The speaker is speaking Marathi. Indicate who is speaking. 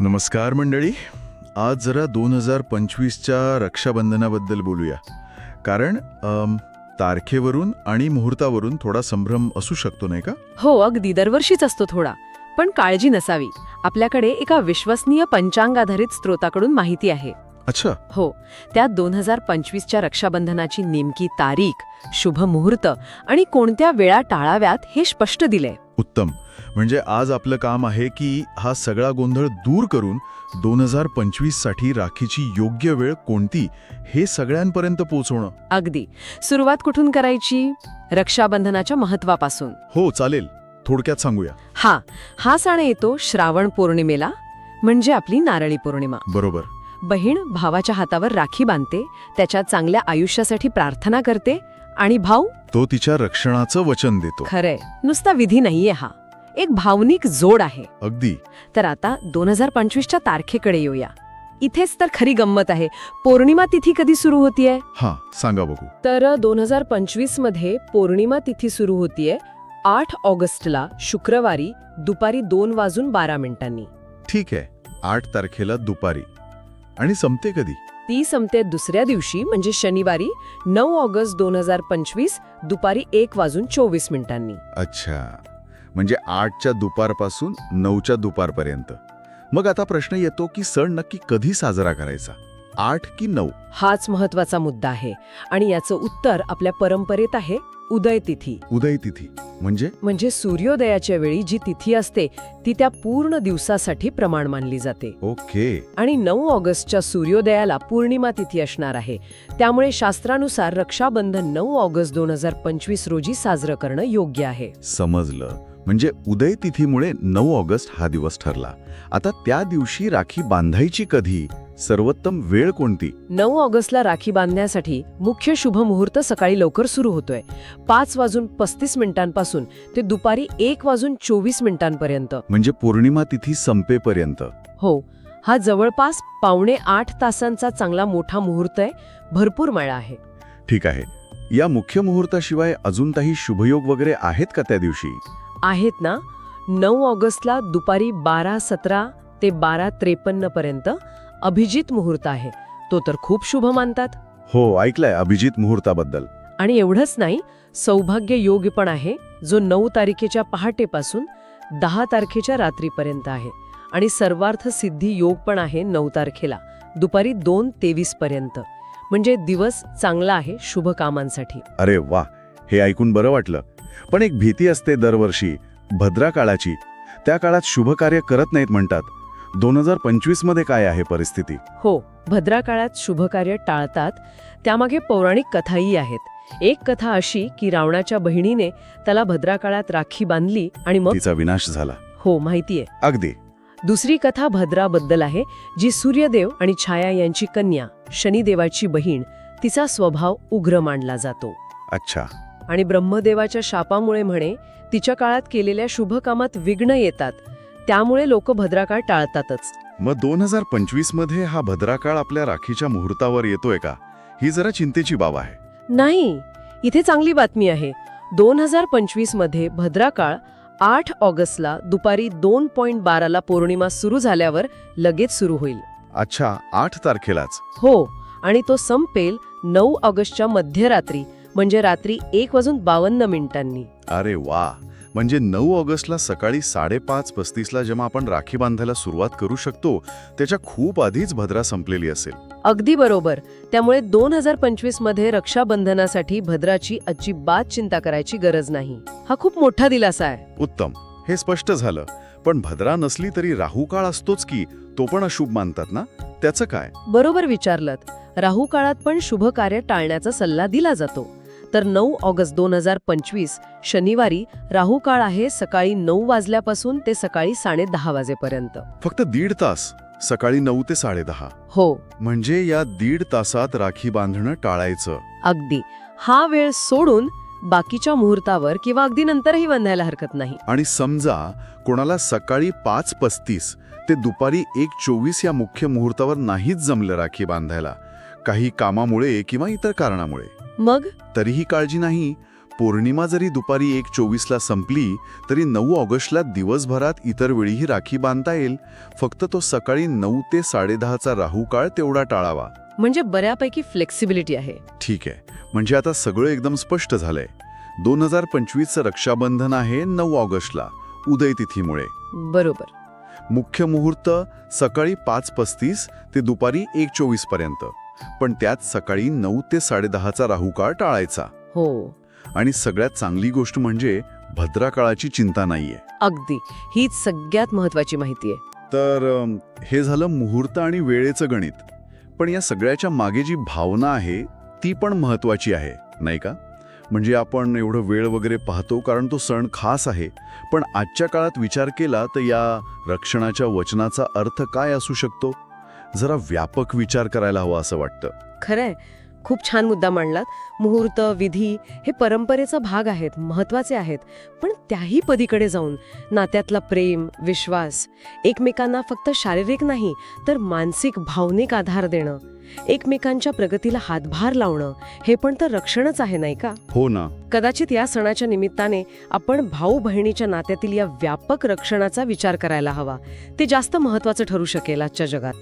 Speaker 1: नमस्कार मंडळी. आज जरा दोन हजार पंचवीसच्या रक्षाबंधनाबद्दल बोलूया. कारण अम, तारखेवरून आणि मुहूर्तावरून थोडा संभ्रम असू शकतो नाही का?
Speaker 2: हो अगदी. दरवर्षीच असतो थोडा. पण काळजी नसावी. आपल्याकडे एका विश्वसनीय पंचांगाधारित स्रोताकडून माहिती आहे.
Speaker 1: अच्छा.
Speaker 2: हो. त्यात दोन हजार पंचवीसच्या रक्षाबंधनाची नेमकी तारीख शुभ मुहूर्त आणि कोणत्या वेळा टाळाव्यात हे स्पष्ट दिलंय.
Speaker 1: उत्तम. म्हणजे आज आपलं काम आहे की हा सगळा गोंधळ दूर करून दोन हजार पंचवीससाठी राखीची योग्य वेळ कोणती हे सगळ्यांपर्यंत पोहोचवणं.
Speaker 2: अगदी. सुरुवात कुठून करायची? रक्षाबंधनाच्या महत्वापासून.
Speaker 1: हो चालेल. थोडक्यात सांगूया.
Speaker 2: हा. हा सण येतो श्रावण पौर्णिमेला म्हणजे आपली नारळी पौर्णिमा.
Speaker 1: बरोबर.
Speaker 2: बहीण भावाच्या हातावर राखी बांधते त्याच्या चांगल्या आयुष्यासाठी प्रार्थना करते आणि भाऊ?
Speaker 1: तो तिच्या रक्षणाचं वचन देतो.
Speaker 2: खरंय. नुसता विधी नाहीये हा. एक भावनिक जोड आहे.
Speaker 1: अगदी.
Speaker 2: तर आता दोन हजार पंचवीसच्या तारखेकडे येऊया. इथेच तर खरी गंमत आहे. पौर्णिमा तिथी कधी सुरू होतीये?
Speaker 1: हा सांगा बघू.
Speaker 2: तर दोन हजार पंचवीसमध्ये पौर्णिमा तिथी सुरू होतीये आठ ऑगस्टला शुक्रवारी दुपारी दोन वाजून बारा मिनिटांनी.
Speaker 1: ठीक आहे. आठ तारखेला दुपारी. आणि संपते कधी?
Speaker 2: ती संपते दुसऱ्या दिवशी म्हणजे शनिवारी नऊ ऑगस्ट दोन हजार पंचवीस दुपारी एक वाजून चोवीस मिनिटांनी.
Speaker 1: अच्छा. म्हणजे आठच्या दुपारपासून नऊच्या दुपारपर्यंत. मग आता प्रश्न येतो की सण नक्की कधी साजरा करायचा? आठ की नऊ?
Speaker 2: हाच महत्त्वाचा मुद्दा आहे. आणि याचं उत्तर आपल्या परंपरेत आहे उदय तिथी
Speaker 1: उदय तिथी म्हणजे?
Speaker 2: म्हणजे सूर्योदयाच्या वेळी जी तिथी असते ती त्या पूर्ण दिवसासाठी प्रमाण मानली जाते.
Speaker 1: ओके.
Speaker 2: आणि नऊ ऑगस्टच्या सूर्योदयाला पौर्णिमा तिथी असणार आहे. त्यामुळे शास्त्रानुसार रक्षाबंधन नऊ ऑगस्ट दोन हजार पंचवीस रोजी साजरं करणं योग्य आहे.
Speaker 1: समजलं. म्हणजे उदय तिथीमुळे नऊ ऑगस्ट हा दिवस ठरला. आता त्या दिवशी राखी बांधायची कधी? सर्वोत्तम वेळ कोणती?
Speaker 2: नऊ ऑगस्टला राखी बांधण्यासाठी मुख्य शुभ मुहूर्त सकाळी लवकर सुरू होतोय. पाच वाजून पस्तीस मिनिटांपासून ते दुपारी एक वाजून चोवीस मिनिटांपर्यंत.
Speaker 1: म्हणजे पौर्णिमा तिथी संपेपर्यंत.
Speaker 2: हो हा जवळपास पावणे आठ तासांचा चांगला मोठा मुहूर्त आहे. भरपूर मेळा आहे.
Speaker 1: ठीक आहे. या मुख्य मुहूर्ताशिवाय अजून काही शुभयोग वगैरे आहेत का त्या दिवशी?
Speaker 2: आहेत ना नऊ ऑगस्टला दुपारी बारा सतरा ते बारा त्रेपन्न पर्यंत अभिजित मुहूर्त आहे. तो तर खूप शुभ मानतात.
Speaker 1: हो ऐकलंय अभिजित मुहूर्ताबद्दल.
Speaker 2: आणि एवढंच नाही सौभाग्य योग पण आहे जो नऊ तारखेच्या पहाटेपासून दहा तारखेच्या रात्रीपर्यंत आहे. आणि सर्वार्थ सिद्धी योग पण आहे नऊ तारखेला दुपारी दोन तेवीस पर्यंत. म्हणजे दिवस चांगला आहे शुभ कामांसाठी
Speaker 1: अरे वा हे ऐकून बरं वाटलं. पण एक भीती असते दरवर्षी भद्रा काळाची. त्या काळात शुभ कार्य करत नाहीत म्हणतात. दोन हजार पंचवीसमध्ये काय आहे परिस्थिती?
Speaker 2: हो भद्रा काळात शुभकार्य टाळतात त्यामागे पौराणिक कथाही आहेत. एक कथा अशी की रावणाच्या बहिणीने त्याला भद्रा काळात राखी बांधली आणि मग
Speaker 1: तिचा विनाश झाला.
Speaker 2: हो माहितीये.
Speaker 1: अगदी.
Speaker 2: दुसरी कथा भद्राबद्दल आहे जी सूर्यदेव आणि छाया यांची कन्या शनिदेवाची बहीण तिचा स्वभाव उग्र मानला जातो.
Speaker 1: अच्छा.
Speaker 2: आणि ब्रह्मदेवाच्या शापामुळे म्हणे तिच्या काळात केलेल्या शुभ कामात विघ्न येतात. त्यामुळे लोक भद्राकाळ टाळतातच.
Speaker 1: मग दोन हजार पंचवीसमध्ये हा भद्रा काळ आपल्या राखीच्या मुहूर्तावर येतोय का? ही जरा चिंतेची बाब आहे.
Speaker 2: नाही. इथे चांगली बातमी आहे. दोन हजार पंचवीसमध्ये भद्राकाळ आठ ऑगस्टला दुपारी दोन पॉइंट बाराला पौर्णिमा सुरू झाल्यावर लगेच सुरू होईल.
Speaker 1: अच्छा आठ तारखेलाच.
Speaker 2: हो आणि तो संपेल नऊ ऑगस्टच्या मध्यरात्री. म्हणजे रात्री एक वाजून बावन्न मिनिटांनी.
Speaker 1: अरे वा. म्हणजे नऊ ऑगस्टला सकाळी साडेपाच पस्तीसला जेव्हा आपण राखी बांधायला सुरुवात करू शकतो त्याच्या खूप आधीच भद्रा संपलेली असेल.
Speaker 2: अगदी बरोबर. त्यामुळे दोन हजार पंचवीसमध्ये रक्षाबंधनासाठी भद्राची अजिबात चिंता करायची गरज नाही. हा खूप मोठा दिलासा आहे.
Speaker 1: उत्तम. हे स्पष्ट झालं. पण भद्रा नसली तरी राहू काळ असतोच की तो पण अशुभ मानतात ना? त्याचं काय?
Speaker 2: बरोबर विचारलं राहू काळात पण शुभ कार्य टाळण्याचा सल्ला दिला जातो. तर नऊ ऑगस्ट दोन हजार पंचवीस शनिवारी राहू काळ आहे सकाळी नऊ वाजल्यापासून ते सकाळी साडे दहा वाजेपर्यंत.
Speaker 1: फक्त दीड तास सकाळी नऊ ते साडेदहा
Speaker 2: हो.
Speaker 1: म्हणजे या दीड तासात राखी बांधणं टाळायचं.
Speaker 2: अगदी. हा वेळ सोडून बाकीच्या मुहूर्तावर किंवा अगदी नंतरही बांधायला हरकत नाही.
Speaker 1: आणि समजा कोणाला सकाळी पाच पस्तीस ते दुपारी एक चोवीस या मुख्य मुहूर्तावर नाहीच जमलं राखी बांधायला काही कामामुळे किंवा इतर कारणामुळे.
Speaker 2: मग?
Speaker 1: तरीही काळजी नाही. पौर्णिमा जरी दुपारी एक चोवीसला संपली तरी नऊ ऑगस्टला दिवसभरात इतर वेळीही राखी बांधता येईल. फक्त तो सकाळी नऊ ते साडेदहाचा राहू काळ तेवढा टाळावा.
Speaker 2: म्हणजे बऱ्यापैकी फ्लेक्सिबिलिटी आहे.
Speaker 1: ठीक आहे. म्हणजे आता सगळं एकदम स्पष्ट झालंय. दोन हजार पंचवीसचं रक्षाबंधन आहे नऊ ऑगस्टला उदय तिथीमुळे.
Speaker 2: बरोबर.
Speaker 1: मुख्य मुहूर्त सकाळी पाच पस्तीस ते दुपारी एक चोवीसपर्यंत. पण त्यात सकाळी नऊ ते साडेदहाचा राहू काळ टाळायचा.
Speaker 2: हो.
Speaker 1: आणि सगळ्यात चांगली गोष्ट म्हणजे भद्रा काळाची चिंता नाहीये.
Speaker 2: अगदी. हीच सगळ्यात महत्वाची माहिती आहे.
Speaker 1: तर हे झालं मुहूर्त आणि वेळेचं गणित. पण या सगळ्याच्या मागे जी भावना आहे ती पण महत्वाची आहे नाही का? म्हणजे आपण एवढं वेळ वगैरे पाहतो कारण तो सण खास आहे. पण आजच्या काळात विचार केला तर या रक्षणाच्या वचनाचा अर्थ काय असू शकतो? जरा व्यापक विचार करायला हवा असं वाटतं.
Speaker 2: खरंय. खूप छान मुद्दा मांडलात. मुहूर्त विधी हे परंपरेचा भाग आहेत महत्त्वाचे आहेत. पण त्याही पलीकडे जाऊन नात्यातला प्रेम विश्वास एकमेकांना फक्त शारीरिक नाही तर मानसिक भावनिक आधार देणं एकमेकांच्या प्रगतीला हातभार लावणं हे पण तर रक्षणच आहे नाही का?
Speaker 1: हो ना.
Speaker 2: कदाचित या सणाच्या निमित्ताने आपण भाऊ बहिणीच्या नात्यातील या व्यापक रक्षणाचा विचार करायला हवा. ते जास्त महत्वाचं ठरू शकेल आजच्या जगात.